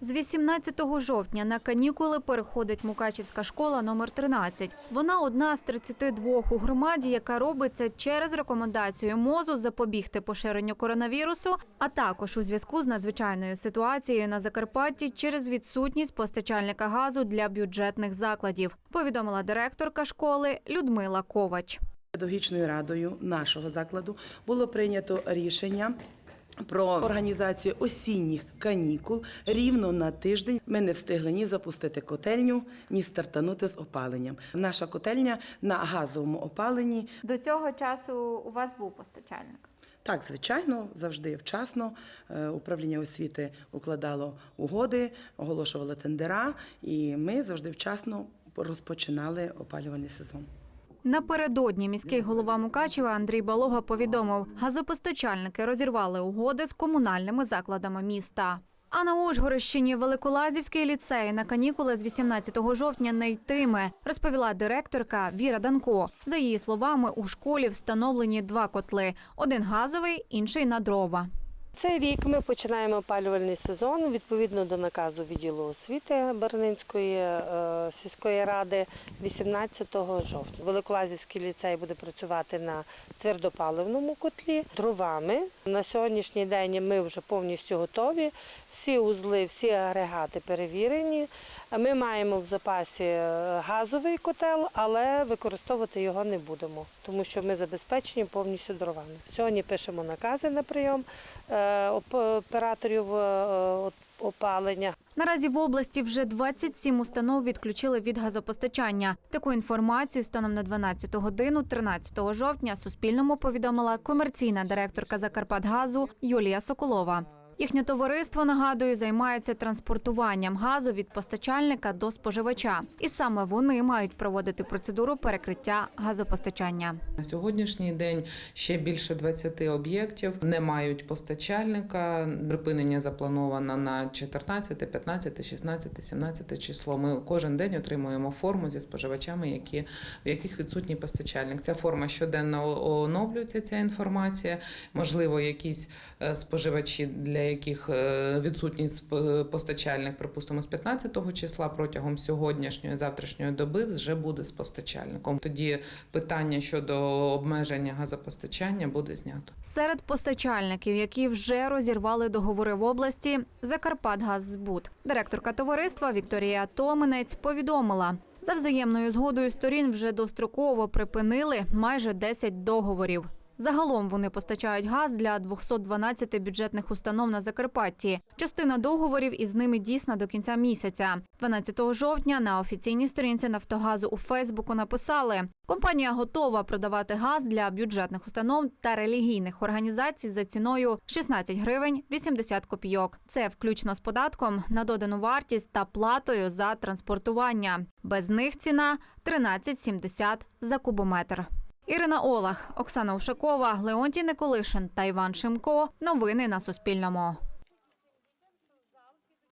З 18 жовтня на канікули переходить Мукачівська школа номер 13. Вона одна з 32 у громаді, яка робиться через рекомендацію МОЗу запобігти поширенню коронавірусу, а також у зв'язку з надзвичайною ситуацією на Закарпатті через відсутність постачальника газу для бюджетних закладів, повідомила директорка школи Людмила Ковач. Педагогічною радою нашого закладу було прийнято рішення. Про організацію осінніх канікул рівно на тиждень ми не встигли ні запустити котельню, ні стартанути з опаленням. Наша котельня на газовому опаленні. До цього часу у вас був постачальник. Так, звичайно, завжди вчасно. Е, Управління освіти укладало угоди, оголошувало тендера, і ми завжди вчасно розпочинали опалювальний сезон. Напередодні міський голова Мукачева Андрій Балога повідомив, газопостачальники розірвали угоди з комунальними закладами міста. А на Ужгородщині Великолазівський ліцей на канікули з 18 жовтня не йтиме, розповіла директорка Віра Данко. За її словами, у школі встановлені два котли: один газовий, інший на дрова. Цей рік ми починаємо опалювальний сезон відповідно до наказу відділу освіти Барнинської е, сільської ради 18 жовтня. Великолазівський ліцей буде працювати на твердопаливному котлі дровами. На сьогоднішній день ми вже повністю готові. Всі узли, всі агрегати перевірені. Ми маємо в запасі е, газовий котел, але використовувати його не будемо, тому що ми забезпечені повністю дровами. Сьогодні пишемо накази на прийом е, операторів е, опалення. Наразі в області вже 27 установ відключили від газопостачання. Таку інформацію станом на 12 годину 13 жовтня Суспільному повідомила комерційна директорка Закарпатгазу Юлія Соколова. Їхнє товариство нагадую займається транспортуванням газу від постачальника до споживача, і саме вони мають проводити процедуру перекриття газопостачання. На сьогоднішній день ще більше 20 об'єктів не мають постачальника. Припинення заплановано на 14, 15, 16, 17 число. Ми кожен день отримуємо форму зі споживачами, які, в яких відсутній постачальник. Ця форма щоденно оновлюється. Ця інформація. Можливо, якісь е, споживачі, для яких е, відсутній постачальник, припустимо, з 15 числа протягом сьогоднішньої завтрашньої доби вже буде з постачальником. Тоді питання щодо обмеження газопостачання буде знято. Серед постачальників, які вже розірвали договори в області, Закарпатгаззбут. Директорка товариства Вікторія Томинець повідомила. За взаємною згодою сторін вже достроково припинили майже 10 договорів. Загалом вони постачають газ для 212 бюджетних установ на Закарпатті. Частина договорів із ними дійсна до кінця місяця. 12 жовтня на офіційній сторінці Нафтогазу у Фейсбуку написали: компанія готова продавати газ для бюджетних установ та релігійних організацій за ціною 16 гривень 80 копійок. Це включно з податком на додану вартість та платою за транспортування. Без них ціна 13,70 за кубометр. Ірина Олах, Оксана Ушакова, Леонтій Николишин та Іван Шимко. Новини на Суспільному.